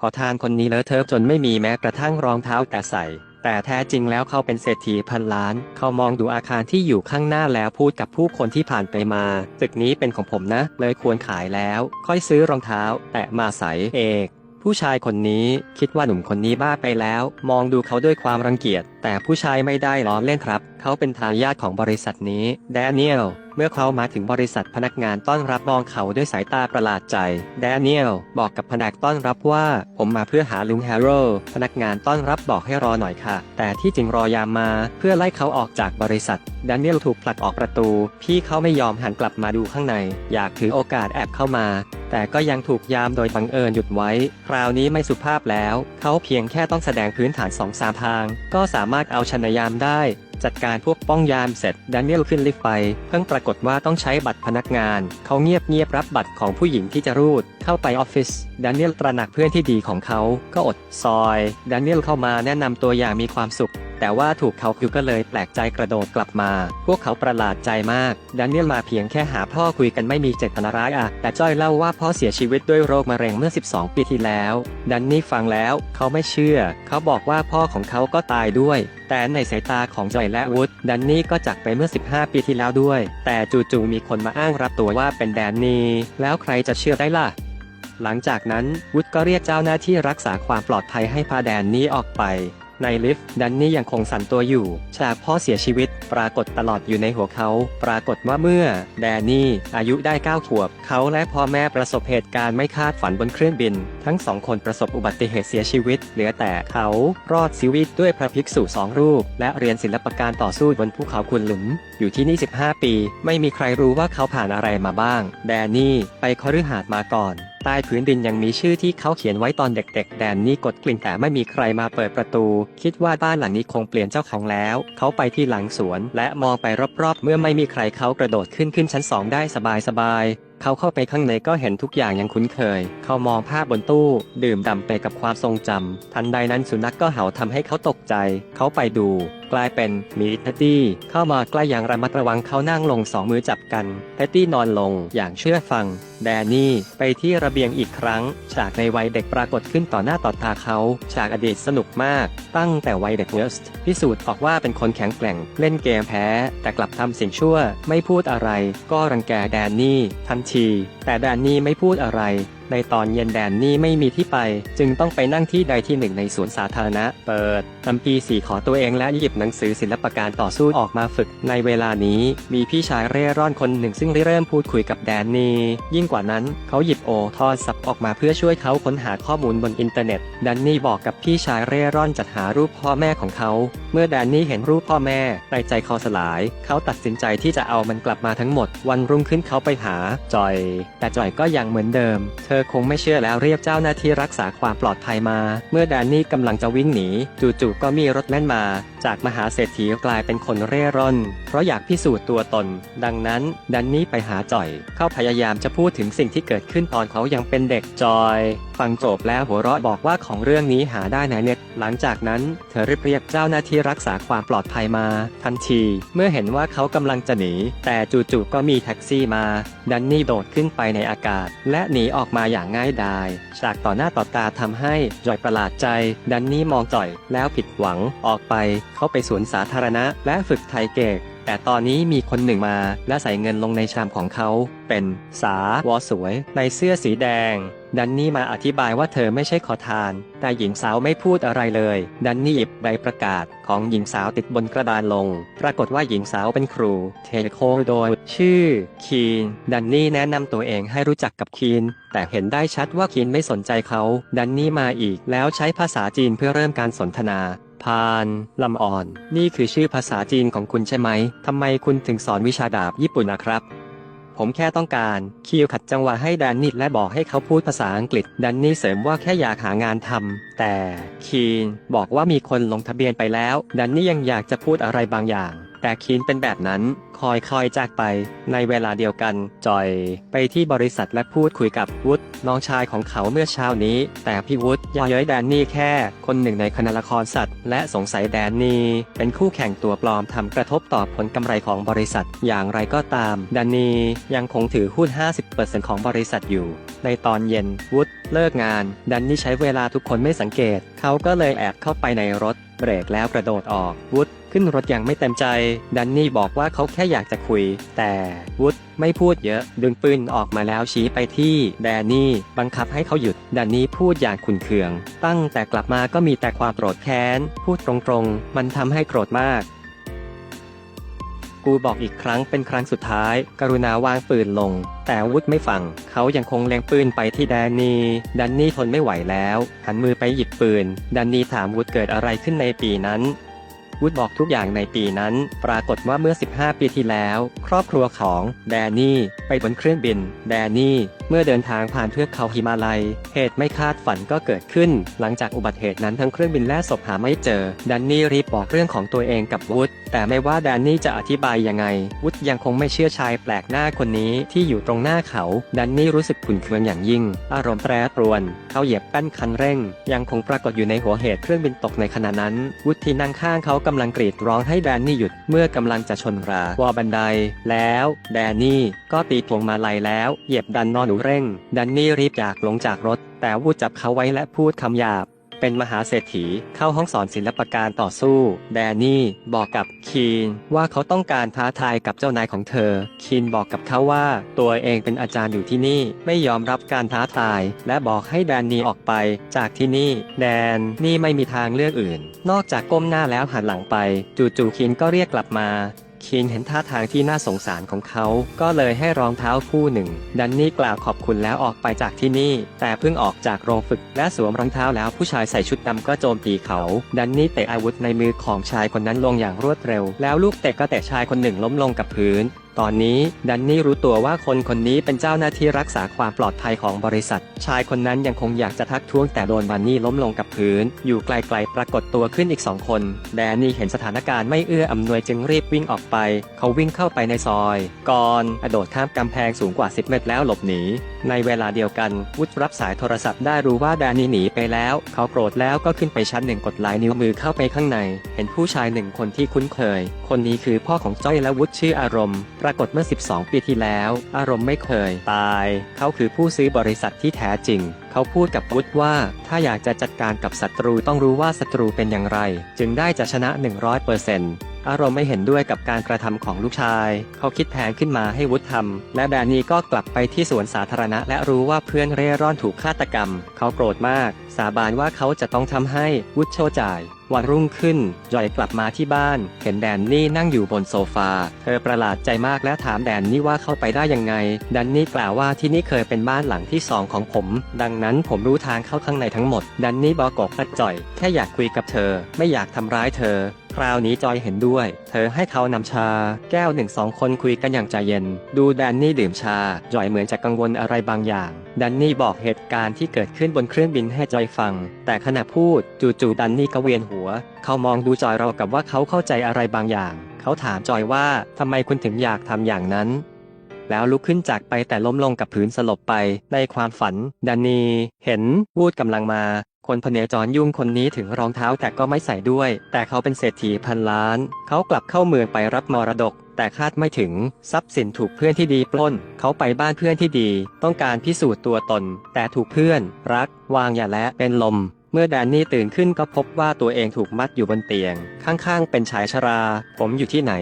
ขอทานคนนี้เลอะเทอะจนไม่มีแม้กระทั่งรองเท้าแต่ใส่ แต่แท้จริงแล้วเขาเป็นเศรษฐีพันล้าน เขามองดูอาคารที่อยู่ข้างหน้าแล้วพูดกับผู้คนที่ผ่านไปมาตึกนี้เป็นของผมนะ เลยควรขายแล้ว ค่อยซื้อรองเท้า แตะมาใส่เอกผู้ชายคนนี้คิดว่าหนุ่มคนนี้บ้าไปแล้ว มองดูเขาด้วยความรังเกียจแต่ผู้ชายไม่ได้ล้อเล่นครับ เขาเป็นทายาทของบริษัทนี้ แดเนียล เมื่อเขามาถึงบริษัทพนักงานต้อนรับมองเขาด้วยสายตาประหลาดใจ แดเนียล บอกกับพนักต้อนรับว่า ผมมาเพื่อหาลุงแฮร์โร่พนักงานต้อนรับบอกให้รอหน่อยค่ะ แต่ที่จริงรอยามมา เพื่อไล่เขาออกจากบริษัท แดเนียลถูกผลักออกประตู พี่เขาไม่ยอมหันกลับมาดูข้างใน อยากถือโอกาสแอบเข้ามา แต่ก็ยังถูกยามโดยบังเอิญหยุดไว้ คราวนี้ไม่สุภาพแล้ว เขาเพียงแค่ต้องแสดงพื้นฐานสองสามทาง ก็สามามารถเอาชนะยามได้ จัดการพวกป้องยามเสร็จแดเนียลขึ้นลิฟต์ไป เพิ่งปรากฏว่าต้องใช้บัตรพนักงาน เขาเงียบเงียบรับบัตรของผู้หญิงที่จะรูด เข้าไปออฟฟิศแดเนียลตระหนักเพื่อนที่ดีของเขา ก็อดซอยแดเนียลเข้ามาแนะนำตัวอย่างมีความสุข แต่ว่าถูกเขาคิวก็เลยแปลกใจกระโดดกลับมา พวกเขาประหลาดใจมากแดเนียลมาเพียงแค่หาพ่อคุยกันไม่มีเจตนาร้ายอะแต่จ้อยเล่าว่าพ่อเสียชีวิตด้วยโรคมะเร็งเมื่อ 12 ปีที่แล้วแดันนี่ฟังแล้วเขาไม่เชื่อ เขาบอกว่าพ่อของเขาก็ตายด้วย แต่ในสายตาของจอยและวูดแดันนี่ก็จากไปเมื่อ 15 ปีที่แล้วด้วย แต่จู่ๆมีคนมาอ้างรับตัวว่าเป็นแดนนี่แล้วใครจะเชื่อได้ล่ะหลังจากนั้นวุฒก็เรียกเจ้าหน้าที่รักษาความปลอดภัยให้พาแดนนี่ออกไป ในลิฟต์ดันนี่ยังคงสั่นตัวอยู่ ฉากพ่อเสียชีวิต ปรากฏตลอดอยู่ในหัวเขา ปรากฏว่าเมื่อ แดนนี่อายุได้ 9 ขวบ เขาและพ่อแม่ประสบเหตุการณ์ไม่คาดฝันบนเครื่องบิน ทั้งสองคนประสบอุบัติเหตุเสียชีวิต เหลือแต่เขารอดชีวิตด้วยพระภิกษุสองรูป และเรียนศิลปการต่อสู้บนภูเขาคุนหลุม อยู่ที่นี่ 15 ปี ไม่มีใครรู้ว่าเขาผ่านอะไรมาบ้าง แดนนี่ไปคฤหาสน์มาก่อน ต้พื้นดินยังมีชื่อที่เขาเขียนไว้ตอนเด็กๆแดนนี่กดกลิ่นแต่ไม่มีใครมาเปิดประตู คิดว่าบ้านหลังนี้คงเปลี่ยนเจ้าของแล้ว เขาไปที่หลังสวน และมองไปรอบๆ เมื่อไม่มีใครเขากระโดดขึ้นขึ้นชั้นสองได้สบายๆ เขาเข้าไปข้างในก็เห็นทุกอย่างยังคุ้นเคย เขามองภาพบนตู้ ดื่มด่ำไปกับความทรงจำ ทันใดนั้นสุนัขก็เห่าทำให้เขาตกใจ เขาไปดู กลายเป็นมีเท็ดดี้เข้ามาใกล้อย่างระมัดระวังเขานั่งลงสองมือจับกันเท็ดดี้นอนลงอย่างเชื่อฟัง แดนนี่ไปที่ระเบียงอีกครั้ง ฉากในวัยเด็กปรากฏขึ้นต่อหน้าต่อตาเขา ฉากอดีตสนุกมาก ตั้งแต่วัยเด็กเนสพิสูจน์ออกว่าเป็นคนแข็งแกร่ง เล่นเกมแพ้ แต่กลับทำสิ่งชั่ว ไม่พูดอะไร ก็รังแกแดนนี่ทันที แต่แดนนี่ไม่พูดอะไร ในตอนเย็นแดนนี่ไม่มีที่ไป จึงต้องไปนั่งที่ใดที่หนึ่งในสวนสาธารณะ เปิดทำปีสี่ขอตัวเองและหยิบหนังสือศิลปการต่อสู้ออกมาฝึก ในเวลานี้มีพี่ชายเร่ร่อนคนหนึ่งซึ่งได้เริ่มพูดคุยกับแดนนี่ยิ่งกว่านั้นเขาหยิบโอทอสับออกมาเพื่อช่วยเขาค้นหาข้อมูลบนอินเทอร์เน็ตแดนนี่บอกกับพี่ชายเร่ร่อนจัดหารูปพ่อแม่ของเขา เมื่อแดนนี่เห็นรูปพ่อแม่ในใจเขาสลาย เขาตัดสินใจที่จะเอามันกลับมาทั้งหมด วันรุ่งขึ้นเขาไปหาจอย แต่จอยก็ยังเหมือนเดิม เธออคงไม่เชื่อแล้วเรียกเจ้าหน้าที่รักษาความปลอดภัยมา เมื่อแดนนี่กำลังจะวิ่งหนี จู่ๆก็มีรถแล่นมาจากมหาเศรษฐีกลายเป็นคนเร่ร่อน เพราะอยากพิสูจน์ตัวตน ดังนั้นแดนนี่ไปหาจอย เขาพยายามจะพูดถึงสิ่งที่เกิดขึ้นตอนเขายังเป็นเด็กจอย ฟังจบแล้วหัวเราะบอกว่าของเรื่องนี้หาได้ในเน็ต หลังจากนั้น เธอรีบเรียกเจ้าหน้าที่รักษาความปลอดภัยมา ทันที เมื่อเห็นว่าเขากำลังจะหนี แต่จู่ๆก็มีแท็กซี่มา ดันนี่โดดขึ้นไปในอากาศ และหนีออกมาอย่างง่ายดายฉากต่อหน้าต่อตาทำให้จอยประหลาดใจ ดันนี่มองจอยแล้วผิดหวังออกไปเขาไปสวนสาธารณะและฝึกไทยเกกแต่ตอนนี้มีคนหนึ่งมา และใส่เงินลงในชามของเขา เป็นสาวอสวย ในเสื้อสีแดง ดันนี่มาอธิบายว่าเธอไม่ใช่ขอทาน แต่หญิงสาวไม่พูดอะไรเลย ดันนี่หยิบใบประกาศของหญิงสาวติดบนกระดานลง ปรากฏว่าหญิงสาวเป็นครู เทโคโดย ชื่อ คีน ดันนี่แนะนำตัวเองให้รู้จักกับคีน แต่เห็นได้ชัดว่าคีนไม่สนใจเขา ดันนี่มาอีกแล้วใช้ภาษาจีนเพื่อเริ่มการสนทนา พานลำอ่อน นี่คือชื่อภาษาจีนของคุณใช่ไหม ทำไมคุณถึงสอนวิชาดาบญี่ปุ่นนะครับ ผมแค่ต้องการคิวขัดจังหวะให้แดนนิดและบอกให้เขาพูดภาษาอังกฤษแดนนี่เสริมว่าแค่อยากหางานทำแต่คีนบอกว่ามีคนลงทะเบียนไปแล้วแดนนี่ยังอยากจะพูดอะไรบางอย่าง แต่คีนเป็นแบบนั้น คอยคอยจากไป ในเวลาเดียวกัน จอย ไปที่บริษัทและพูดคุยกับวุฒน้องชายของเขาเมื่อเช้านี้ แต่พี่วุฒย่อเย้ยแดนนี่แค่ คนหนึ่งในคณะละครสัตว์ และสงสัยแดนนี่เป็นคู่แข่งตัวปลอมทำกระทบต่อผลกำไรของบริษัท อย่างไรก็ตามแดนนี่ยังคงถือหุ้น 50%ของบริษัทอยู่ ในตอนเย็นวุฒเลิกงาน แดนนี่ใช้เวลาทุกคนไม่สังเกต เขาก็เลยแอบเข้าไปในรถเบรกแล้วกระโดดออกวุฒ ขึ้นรถอย่างไม่เต็มใจ ดันนี่บอกว่าเขาแค่อยากจะคุย แต่วุฒไม่พูดเยอะ ดึงปืนออกมาแล้วชี้ไปที่แดนนี่ บังคับให้เขาหยุดดันนี่พูดอย่างขุนเคือง ตั้งแต่กลับมาก็มีแต่ความโกรธแค้น พูดตรงๆ มันทำให้โกรธมากกูบอกอีกครั้งเป็นครั้งสุดท้าย กรุณาวางปืนลง แต่วุฒไม่ฟัง เขายังคงเล็งปืนไปที่แดนนี่ดันนี่ทนไม่ไหวแล้ว หันมือไปหยิบปืน ดันนี่ถามวุฒเกิดอะไรขึ้นในปีนั้น วูดบอกทุกอย่างในปีนั้น ปรากฏว่าเมื่อ 15 ปีที่แล้ว ครอบครัวของแดนนี่ไปบนเครื่องบิน แดนนี่ เมื่อเดินทางผ่านเทือกเขาหิมาลัย เหตุไม่คาดฝันก็เกิดขึ้น หลังจากอุบัติเหตุนั้นทั้งเครื่องบินและศพหาไม่เจอแดนนี่รีบบอกเรื่องของตัวเองกับวุฒแต่ไม่ว่าแดนนี่จะอธิบายยังไง วุฒยังคงไม่เชื่อชายแปลกหน้าคนนี้ที่อยู่ตรงหน้าเขา แดนนี่รู้สึกขุ่นเคืองอย่างยิ่ง อารมณ์แปรปรวน เขาเหยียบแป้นคันเร่ง ยังคงปรากฏอยู่ในหัวเหตุเครื่องบินตกในขณะนั้น วุฒิที่นั่งข้างเขากำลังกรีดร้องให้แดนนี่หยุด เมื่อกำลังจะชนราวอบันได แล้ว แดนนี่ก็ตีพวงมาลัยแล้ว เหยียบดันนอนหนูเร่งแดนนี่รีบจากลงจากรถ แต่วูดจับเขาไว้และพูดคำหยาบ เป็นมหาเศรษฐีเข้าห้องสอนศิลปการต่อสู้ แดนนี่บอกกับคีนว่าเขาต้องการท้าทายกับเจ้านายของเธอ คีนบอกกับเขาว่า ตัวเองเป็นอาจารย์อยู่ที่นี่ไม่ยอมรับการท้าทาย และบอกให้แดนนี่ออกไปจากที่นี่ แดนนี่ไม่มีทางเลือกอื่น นอกจากก้มหน้าแล้วหันหลังไป จู่ๆคีนก็เรียกกลับมา คินเห็นท่าทางที่น่าสงสารของเขา ก็เลยให้รองเท้าคู่หนึ่ง ดันนี่กล่าวขอบคุณแล้วออกไปจากที่นี่ แต่เพิ่งออกจากโรงฝึกและสวมรองเท้าแล้วผู้ชายใส่ชุดดำก็โจมตีเขา ดันนี่เตะอาวุธในมือของชายคนนั้นลงอย่างรวดเร็ว แล้วลูกเตะก็เตะชายคนหนึ่งล้มลงกับพื้น ตอนนี้ดันนี่รู้ตัวว่าคนคนนี้เป็นเจ้าหน้าที่รักษาความปลอดภัยของบริษัท ชายคนนั้นยังคงอยากจะทักท้วงแต่โดนบันนี่ล้มลงกับพื้น อยู่ไกลๆปรากฏตัวขึ้นอีกสองคน แดนนี่เห็นสถานการณ์ไม่เอื้ออำนวยจึงรีบวิ่งออกไป เขาวิ่งเข้าไปในซอย ก่อนกระโดดข้ามกำแพงสูงกว่า 10 เมตรแล้วหลบหนี ในเวลาเดียวกัน วุฒรับสายโทรศัพท์ได้รู้ว่าแดนนี่หนีไปแล้ว เขาโกรธแล้วก็ขึ้นไปชั้นหนึ่งกดลายนิ้วมือเข้าไปข้างใน เห็นผู้ชายหนึ่งคนที่คุ้นเคย คนนี้คือพ่อของจ้อยและวุฒชื่ออารมณ์รากฏเมื่อ 12 ปีที่แล้ว อารมณ์ไม่เคย ตาย เขาคือผู้ซื้อบริษัทที่แท้จริง เขาพูดกับวุฒว่า ถ้าอยากจะจัดการกับศัตรูต้องรู้ว่าศัตรูเป็นอย่างไร จึงได้จะชนะ 100% อารมณ์ไม่เห็นด้วยกับการกระทำของลูกชาย เขาคิดแผนขึ้นมาให้วุฒิทำและแดนนี่ก็กลับไปที่สวนสาธารณะ และรู้ว่าเพื่อนเร่ร่อนถูกฆาตกรรม เขาโกรธมาก สาบานว่าเขาจะต้องทำให้วุฒิโชจ่ายวันรุ่งขึ้น จอยกลับมาที่บ้าน เห็นแดนนี่นั่งอยู่บนโซฟา เธอประหลาดใจมากและถามแดนนี่ว่าเข้าไปได้ยังไง แดนนี่กล่าวว่าที่นี่เคยเป็นบ้านหลังที่สองของผม ดังนั้นผมรู้ทางเข้าข้างในทั้งหมด แดนนี่บอกกับจอย แค่อยากคุยกับเธอ ไม่อยากทำร้ายเธอ คราวนี้จอยเห็นด้วย เธอให้เขานำชา แก้วหนึ่งสองคนคุยกันอย่างใจเย็น ดูแดนนี่ดื่มชา จอยเหมือนจะกังวลอะไรบางอย่างแดนนี่บอกเหตุการณ์ที่เกิดขึ้นบนเครื่องบินให้จอยฟัง แต่ขณะพูดจู่ๆแดนนี่ก็เวียนหัว เขามองดูจอยเราวกับว่าเขาเข้าใจอะไรบางอย่าง เขาถามจอยว่าทำไมคุณถึงอยากทำอย่างนั้นแล้วลุกขึ้นจากไปแต่ล้มลงกับพื้นสลบไปในความฝันดานีเห็นวูดกำลังมา คนพเนจรยุ่งคนนี้ถึงรองเท้าแต่ก็ไม่ใส่ด้วย แต่เขาเป็นเศรษฐีพันล้าน เขากลับเข้าเมืองไปรับมรดก แต่คาดไม่ถึงทรัพย์สินถูกเพื่อนที่ดีปล้น เขาไปบ้านเพื่อนที่ดี ต้องการพิสูจน์ตัวตน แต่ถูกเพื่อน รัก วางอย่าและเป็นลมเมื่อแดนนี่ตื่นขึ้นก็พบว่าตัวเองถูกมัดอยู่บนเตียง ข้างๆ เป็นชายชรา ผมอยู่ที่ไหน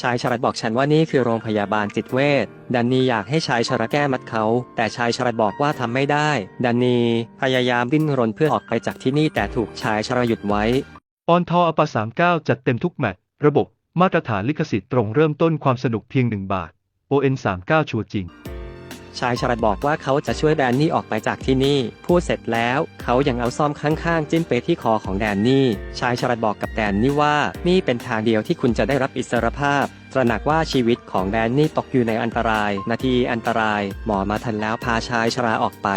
ชายชรดบอกฉันว่านี่คือโรงพยาบาลจิตเวช ดันนีอยากให้ชายชราแก้มัดเขา แต่ชายชรดบอกว่าทำไม่ได้ ดันนีพยายามดิ้นรนเพื่อออกไปจากที่นี่แต่ถูกชายชรดหยุดไว้ออนทออปสามเก้าจัดเต็มทุกแมตช์ระบบมาตรฐานลิขสิทธิ์ตรงเริ่มต้นความสนุกเพียงหนึ่งบาท ON 39 ชัวร์จริง ชายชราบอกว่าเขาจะช่วยแดนนี่ออกไปจากที่นี่ พูดเสร็จแล้วเขายังเอาซ่อมข้างๆ จิ้มไปที่คอของแดนนี่ ชายชราบอกกับแดนนี่ว่านี่เป็นทางเดียวที่คุณจะได้รับอิสรภาพตระหนักว่าชีวิตของแดนนี่ตกอยู่ในอันตราย นาทีอันตราย หมอมาทันแล้วพาชายชราออกไป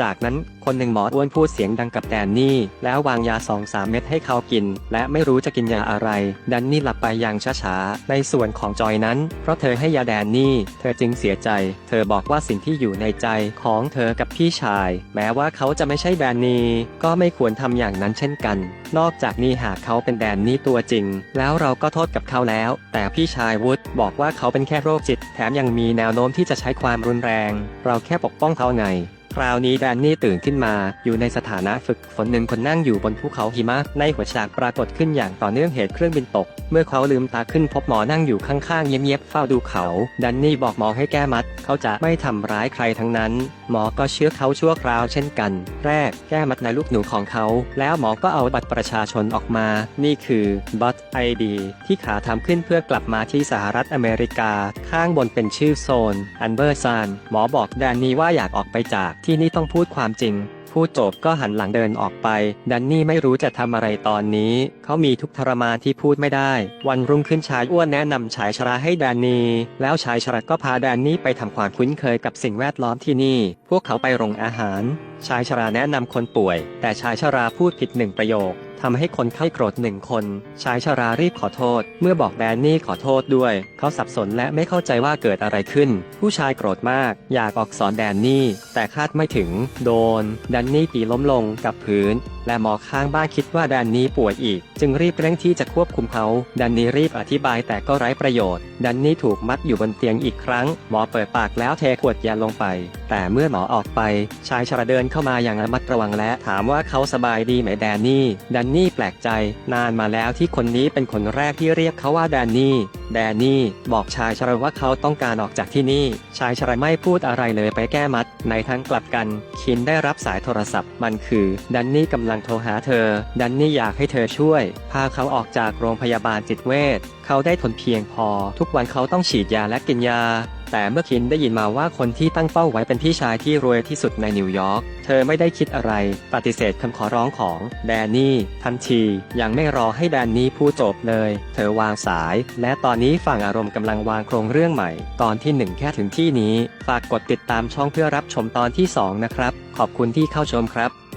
จากนั้น คนหนึ่งหมออ้วนพูดเสียงดังกับแดนนี่ แล้ววางยาสองสามเม็ดให้เขากิน และไม่รู้จะกินยาอะไร แดนนี่หลับไปอย่างช้าๆ ในส่วนของจอยนั้น เพราะเธอให้ยาแดนนี่ เธอจึงเสียใจ เธอบอกว่าสิ่งที่อยู่ในใจของเธอกับพี่ชาย แม้ว่าเขาจะไม่ใช่แดนนี่ก็ไม่ควรทำอย่างนั้นเช่นกัน นอกจากนี้หากเขาเป็นแดนนี่ตัวจริง แล้วเราก็โทษกับเขาแล้ว แต่พี่ชายวุฒบอกว่าเขาเป็นแค่โรคจิต แถมยังมีแนวโน้มที่จะใช้ความรุนแรง เราแค่ปกป้องเขาไง คราวนี้แดนนี่ตื่นขึ้นมา อยู่ในสถานะฝึกฝนหนึ่งคนนั่งอยู่บนภูเขาหิมะ ในหัวฉากปรากฏขึ้นอย่างต่อเนื่องเหตุเครื่องบินตก เมื่อเขาลืมตาขึ้นพบหมอนั่งอยู่ข้างๆเงียบๆเฝ้าดูเขาแดนนี่บอกหมอให้แก้มัด เขาจะไม่ทำร้ายใครทั้งนั้น หมอก็เชื่อเขาชั่วคราวเช่นกัน แรกแก้มัดในลูกหนูของเขา แล้วหมอก็เอาบัตรประชาชนออกมา นี่คือบัตร ID ที่ขาทำขึ้นเพื่อกลับมาที่สหรัฐอเมริกา ข้างบนเป็นชื่อโซนอันเบอร์ซานหมอบอกแดนนี่ว่าอยากออกไปจากที่นี่ต้องพูดความจริง พูดจบก็หันหลังเดินออกไป ดันนี่ไม่รู้จะทำอะไรตอนนี้ เขามีทุกทรมานที่พูดไม่ได้ วันรุ่งขึ้นชายอ้วนแนะนำชายชราให้แดนนี่ แล้วชายชราก็พาแดนนี่ไปทำความคุ้นเคยกับสิ่งแวดล้อมที่นี่ พวกเขาไปโรงอาหาร ชายชราแนะนำคนป่วย แต่ชายชราพูดผิดหนึ่งประโยค ทำให้คนไข้โกรธหนึ่งคน ชายชรารีบขอโทษ เมื่อบอกแดนนี่ขอโทษด้วย เขาสับสนและไม่เข้าใจว่าเกิดอะไรขึ้น ผู้ชายโกรธมาก อยากออกสอนแดนนี่ แต่คาดไม่ถึง โดน แดนนี่ตีล้มลงกับพื้น และหมอข้างบ้านคิดว่าแดนนี่ป่วยอีก จึงรีบเร่งที่จะควบคุมเขา แดนนี่รีบอธิบายแต่ก็ไร้ประโยชน์ แดนนี่ถูกมัดอยู่บนเตียงอีกครั้ง หมอเปิดปากแล้วเทขวดยาลงไป แต่เมื่อหมอออกไป ชายชราเดินเข้ามาอย่างระมัดระวังและถามว่าเขาสบายดีไหมแดนนี่ แดนนี่แปลกใจ นานมาแล้วที่คนนี้เป็นคนแรกที่เรียกเขาว่าแดนนี่ แดนนี่ บอกชายชราว่าเขาต้องการออกจากที่นี่ ชายชราไม่พูดอะไรเลยไปแก้มัด ในทางกลับกัน คินได้รับสายโทรศัพท์ มันคือแดนนี่กำลังโทรหาเธอแดนนี่อยากให้เธอช่วย พาเขาออกจากโรงพยาบาลจิตเวชเขาได้ทนเพียงพอ ทุกวันเขาต้องฉีดยาและกินยา แต่เมื่อคินได้ยินมาว่าคนที่ตั้งเป้าไว้เป็นพี่ชายที่รวยที่สุดในนิวยอร์ก เธอไม่ได้คิดอะไร ปฏิเสธคำขอร้องของแดนนี่ทันที ยังไม่รอให้แดนนี่พูดจบเลย เธอวางสาย และตอนนี้ฝั่งอารมณ์กำลังวางโครงเรื่องใหม่ ตอนที่หนึ่งแค่ถึงที่นี้ ฝากกดติดตามช่องเพื่อรับชมตอนที่สองนะครับ ขอบคุณที่เข้าชมครับ